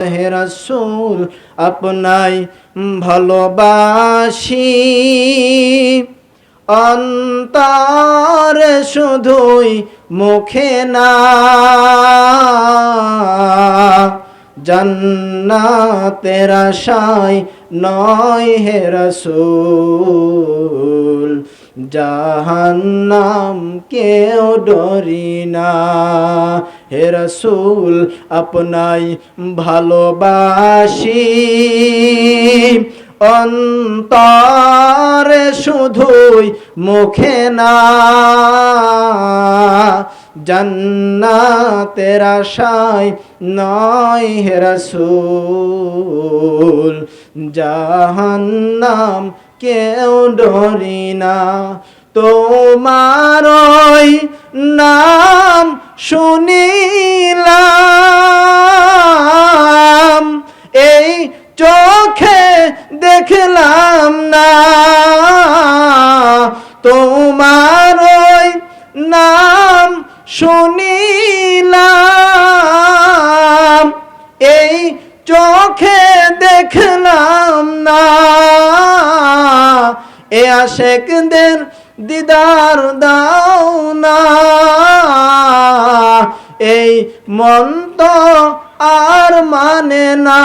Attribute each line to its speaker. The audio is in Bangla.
Speaker 1: হে রসুল আপনাই ভালোবাসি। অন্তরে শুধুই মুখে না জন্নাতের আশায় নয় হে রসুল। জাহান্নাম কেউ ডরি না। হে রসুল, আপনাই ভালোবাসি। অন্তরে শুধুই মুখে না। জান্নাতের আশায় নয় হে রসুল। জাহান্নাম কেউ ডরি না। তোমার নাম শুনিলাম, এই চোখে দেখলাম না। তোমার নাম শুনিলাম, এই চোখে দেখলাম না। এ আশেকদের দিদার দাও না। এই মন তো আর মানে না।